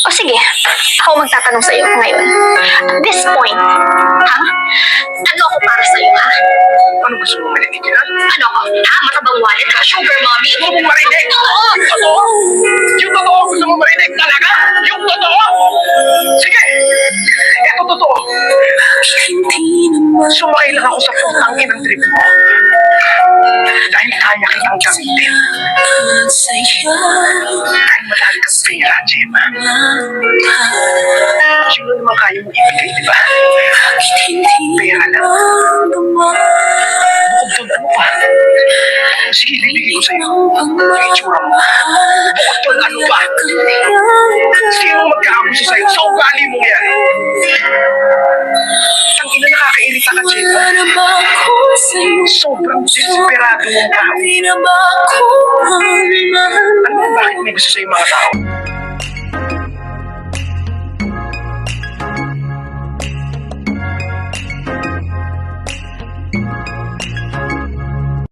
O sige, ako magtatanong sa'yo ngayon. At this point, ha? Ano ako para sa'yo, ha? Ano gusto mo marinig yan? Ano ako? Ha? Matabang wallet? Ha? Sugar mommy? Gusto mo marinig? Oo! Totoo? Yung totoo gusto mo marinig talaga? Yung totoo? Sige! Ito totoo. Sumakay lang ako sa putang inang trip mo. Dahil kaya kitang gamitin. Kang pera, Gemma. Sino naman kaya mo ibigay, di ba? Pera lang. Bukod doon, ano pa? Sige, bibigay ko sa'yo. Yung itsura mo. Bukod doon, ano pa? Sino magkakagusto sa'yo? Sa ugali mo yan. Ang ina nakakairita ka, Gemma. Sobrang desperado mong tao. Ano ba bakit